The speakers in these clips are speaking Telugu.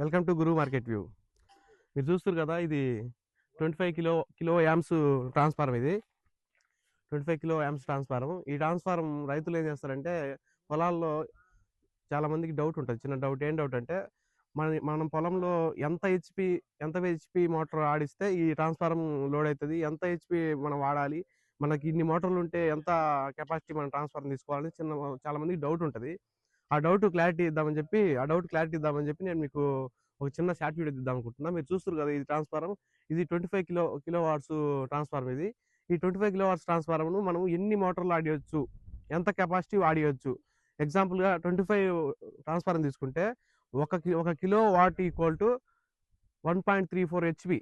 Welcome to Guru market view. మీరు చూస్తారు కదా ఇది ట్వంటీ ఫైవ్ కిలో కిలో యామ్స్ ట్రాన్స్ఫార్మ్ ఇది. ట్వంటీ ఫైవ్ కిలో యామ్స్ ట్రాన్స్ఫార్మ్ ఈ ట్రాన్స్ఫార్మ్ రైతులు ఏం చేస్తారంటే పొలాల్లో చాలామందికి డౌట్ ఉంటుంది. చిన్న డౌట్ ఏం డౌట్ అంటే మన మనం పొలంలో ఎంత హెచ్పి ఎంత హెచ్పి మోటార్ ఆడిస్తే ఈ ట్రాన్స్ఫార్మ్ లోడ్ అవుతుంది ఎంత హెచ్పి మనం వాడాలి మనకి ఇన్ని మోటార్లు ఉంటే ఎంత కెపాసిటీ మనం ట్రాన్స్ఫార్మ్ తీసుకోవాలని చిన్న చాలామందికి డౌట్ ఉంటుంది. ఆ డౌట్ క్లారిటీ ఇద్దామని చెప్పి ఆ డౌట్ క్లారిటీ ఇద్దామని చెప్పి నేను మీకు ఒక చిన్న షార్ట్ వీడియో ఇద్దాం అనుకుంటున్నా. మీరు చూస్తారు కదా ఇది ట్రాన్స్ఫారం ఇది twenty five kilo kilo watts transform ఇది. ఈ ట్వంటీ ఫైవ్ కిలో వాట్స్ ట్రాన్స్ఫార్మ్ను మనం ఎన్ని మోటార్లు ఆడియొచ్చు ఎంత కెపాసిటీ ఆడియొచ్చు. ఎగ్జాంపుల్గా ట్వంటీ ఫైవ్ ట్రాన్స్ఫార్మ్ తీసుకుంటే ఒక ఒక kilo watt equal to one point three four HP.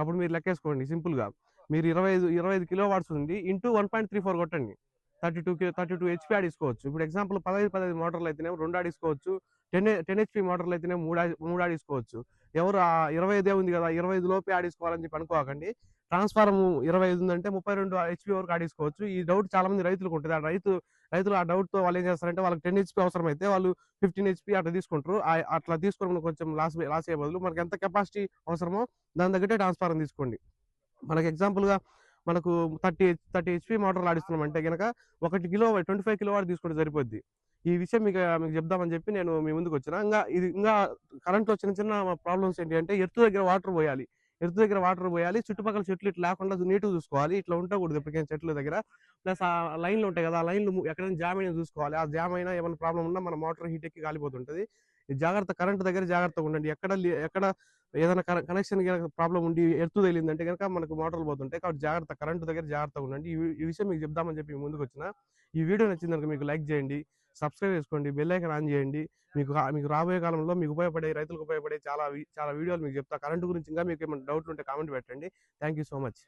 అప్పుడు మీరు లెక్కేసుకోండి సింపుల్గా. మీరు ఇరవై ఐదు ఇరవై ఐదు కిలో వాట్స్ ఉంది into one point three four కొట్టండి. Thirty two thirty two HP ఆడిసుకోవచ్చు. ఇప్పుడు ఎగ్జాంపుల్ పదహైదు పదహైదు మోటార్లు అయితేనే రెండు ఆడిసుకోవచ్చు. టెన్ టెన్ హెచ్పి మోటార్లు అయితేనే మూడు మూడు ఆడిసుకోవచ్చు. ఎవరు ఆ ఇరవై ఐదే ఉంది కదా ఇరవై ఐదు లోపే ఆడేసుకోవాలని చెప్పి అనుకోకండి. ట్రాన్స్ఫార్మ్ ఇరవై ఐదు ఉందంటే ముప్పై రెండు హెచ్పి వరకు ఆడేసుకోవచ్చు. ఈ డౌట్ చాలా మంది రైతులకు ఉంటుంది. ఆ రైతు రైతులు ఆ డౌట్తో వాళ్ళు ఏం చేస్తారంటే వాళ్ళకి టెన్ హెచ్పి అవసరం అయితే వాళ్ళు ఫిఫ్టీన్ హెచ్పి అట్లా తీసుకుంటారు. అట్లా తీసుకోవడం కొంచెం లాస్ లాస్ అయ్యే బదులు మనకి ఎంత కెపాసిటీ అవసరమో దాని తగ్గట్టే ట్రాన్స్ఫార్మ్ తీసుకోండి. మనకి ఎగ్జాంపుల్గా గా మనకు థర్టీ థర్టీ హెచ్పి మోటార్లు ఆడిస్తున్నాం అంటే కనుక ఒకటి kilo twenty five kilo watt తీసుకుంటే సరిపోద్ది. ఈ విషయం మీకు మీకు చెప్దామని చెప్పి నేను మీ ముందుకు వచ్చిన. ఇంకా ఇది ఇంకా కరెంట్లో చిన్న చిన్న ప్రాబ్లమ్స్ ఏంటి అంటే ఎర్త్ దగ్గర వాటర్ పోయాలి. ఎర్త్ దగ్గర వాటర్ పోయాలి. చుట్టుపక్కల చెట్లు ఇట్లా లేకుండా నీట్గా చూసుకోవాలి. ఇట్లా ఉండకూడదు ఎప్పటికైనా చెట్ల దగ్గర. ప్లస్ ఆ లైన్లు ఉంటాయి కదా ఆ లైన్లు ఎక్కడైనా జామ్ అయినా చూసుకోవాలి. ఆ జామ్ అయినా ఏమైనా ప్రాబ్లం ఉన్నా మన మోటార్ హీట్ ఎక్కి కాలిపోతుంటుంది జాగ్రత్త కరెంట్ దగ్గర జాగ్రత్తగా ఉండండి. ఎక్కడ లే- ఎక్కడ ఏదైనా కనెక్షన్ ప్రాబ్లం ఉండి ఎత్తు తేలిందంటే కనుక మనకు మోటార్లు పోతుంటాయి. కాబట్టి జాగ్రత్త కరెంట్ దగ్గర జాగ్రత్తగా ఉండండి. ఈ విషయం మీకు చెప్దామని చెప్పి ముందుకు వచ్చిన. ఈ వీడియో నచ్చిందనుకో మీకు లైక్ చేయండి సబ్స్క్రైబ్ చేసుకోండి బెల్ ఐకన్ ఆన్ చేయండి. మీకు మీకు రాబోయే కాలంలో మీకు ఉపయోగపడే రైతులకు ఉపయోగపడే చాలా చాలా వీడియోలు మీకు చెప్తా. కరెంట్ గురించి ఇంకా మీకు ఏమైనా డౌట్లు ఉంటే కామెంట్ పెట్టండి. Thank you so much